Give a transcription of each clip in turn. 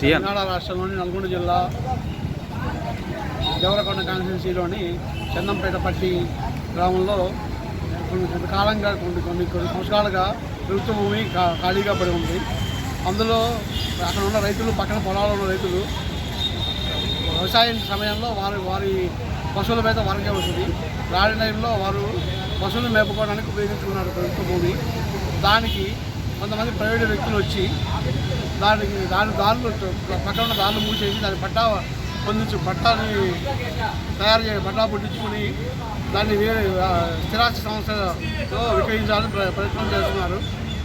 TN Telangana రాష్ట్రంలోని నల్గొండ జిల్లా దేవరకొండ కాన్స్టిట్యున్సీలోని చందంపేటపట్టి గ్రామంలో కొన్ని కొంతకాలంగా కొన్ని కొన్ని కొన్ని సంవత్సరాలుగా ప్రభుత్వ భూమి ఖాళీగా పడి ఉంది. అందులో అక్కడ ఉన్న రైతులు పక్కన పొలాల్లో ఉన్న రైతులు వ్యవసాయం సమయంలో వారి వారి పశువుల మీద వారికే వస్తుంది రాడి టైంలో వారు పశువులు మేపుకోవడానికి ఉపయోగించుకున్నారు ప్రభుత్వ భూమి. దానికి కొంతమంది ప్రైవేటు వ్యక్తులు వచ్చి దానికి దాని దారులు పక్కన ఉన్న దారులు మూసేసి దాని పట్టా పొందించు పట్టాన్ని తయారు చేయ పట్టా పుట్టించుకుని దాన్ని వేరే స్థిరాస్తి సంస్థతో విక్రయించాలని ప్ర- ప్రయత్నం చేస్తున్నారు.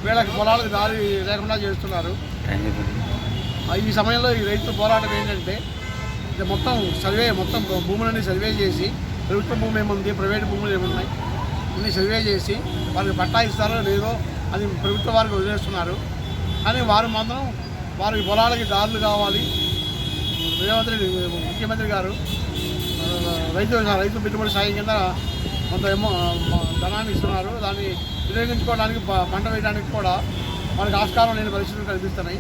వీళ్ళకి పొలాలకు దారి లేకుండా చేస్తున్నారు. ఈ సమయంలో ఈ రైతు పోరాటం ఏంటంటే ఇది మొత్తం సర్వే మొత్తం భూములన్నీ సర్వే చేసి ప్రభుత్వ భూమి ఏముంది ప్రైవేట్ భూములు ఏమున్నాయి అన్ని సర్వే చేసి వారికి పట్టా ఇస్తారో లేదో అది ప్రభుత్వ వారికి వదిలేస్తున్నారు. కానీ వారు మాత్రం వారికి పొలాలకి దారులు కావాలి. రేవంత్ రెడ్డి ముఖ్యమంత్రి గారు రైతు రైతు పెట్టుబడి సాయం కింద కొంత ఏమో ధనాన్ని ఇస్తున్నారు. దాన్ని వినియోగించుకోవడానికి పంట వేయడానికి కూడా మనకు ఆస్కారం లేని పరిస్థితులు కల్పిస్తున్నాయి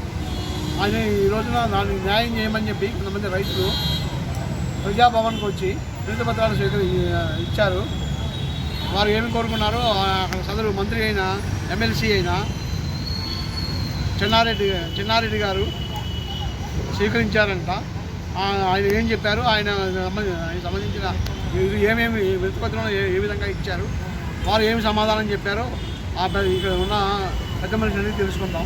ఆయన ఈ రోజున దాన్ని న్యాయం చేయమని చెప్పి కొంతమంది రైతులు ప్రజాభవన్కి వచ్చి వినతి పత్రాలు స్వీకరి ఇచ్చారు. వారు ఏమి కోరుకున్నారో అక్కడ సదరు మంత్రి అయినా ఎమ్మెల్సీ అయినా చిన్నారెడ్డి చిన్నారెడ్డి గారు స్వీకరించారంట. ఆయన ఏం చెప్పారు? ఆయన ఆయన సంబంధించిన ఏమేమి వినతిపత్రంలో ఏ విధంగా ఇచ్చారు? వారు ఏమి సమాధానం చెప్పారో ఆ ఇక్కడ ఉన్న పెద్ద మనిషి అనేది తెలుసుకుందాం.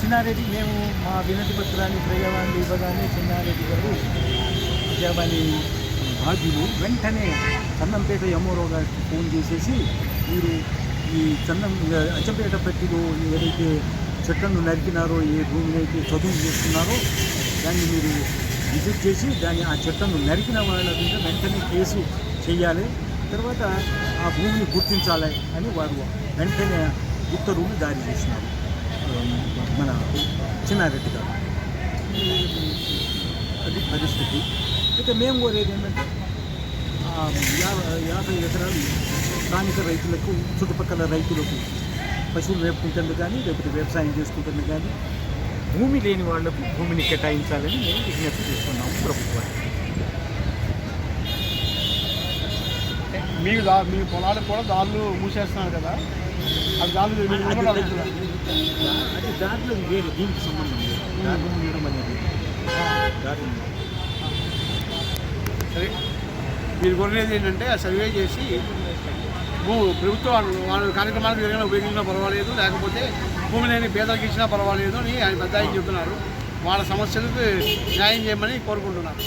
చిన్నారెడ్డి మేము మా వినతి పత్రాన్ని ప్రజావాణి ఇవ్వగానే చిన్నారెడ్డి గారు ప్రజావాణి బాధ్యులు. వెంటనే కన్నంపేట ఎంఓరో గారికి ఫోన్ చేసేసి మీరు ఈ చందం అచ్చంపేట పెట్టిలో ఏదైతే చెట్లను నరికినారో ఏ భూమిని అయితే చదువు చేస్తున్నారో దాన్ని మీరు విజిట్ చేసి దాన్ని ఆ చెట్లను నరికిన వాళ్ళ మీద వెంటనే కేసు చేయాలి. తర్వాత ఆ భూమిని గుర్తించాలి అని వారు వెంటనే ఉత్తర్వులు జారీ చేసినారు. మన చిన్నారెడ్డి గారు. అది పరిస్థితి. అయితే మేము కోరేది ఏంటంటే యాభై యాభై ఎకరాలు స్థానిక రైతులకు చుట్టుపక్కల రైతులకు పశువులు మేపుకుంటుంది కానీ లేకపోతే వ్యవసాయం చేసుకుంటుంది కానీ భూమి లేని వాళ్ళకు భూమిని కేటాయించాలని మేము విజ్ఞప్తి చేస్తున్నాము ప్రభుత్వానికి. మీకు దా మీ పొలాలకు కూడా దారులు మూసేస్తున్నారు కదా? అది అడుగుతున్నారు. అది దాంట్లో వేరే దీనికి సంబంధం లేదు. దాంట్లో అనేది సరే. మీరు కోరినది ఏంటంటే ఆ సర్వే చేసి ప్రభుత్వం వాళ్ళ- కార్యక్రమాలకు ఏదైనా ఉపయోగించినా పర్వాలేదు లేకపోతే భూమి లేని పేదలకు ఇచ్చినా పర్వాలేదు అని ఆయన పెద్ద ఆయన చెప్తున్నారు. వాళ్ళ సమస్యలకు న్యాయం చేయమని కోరుకుంటున్నారు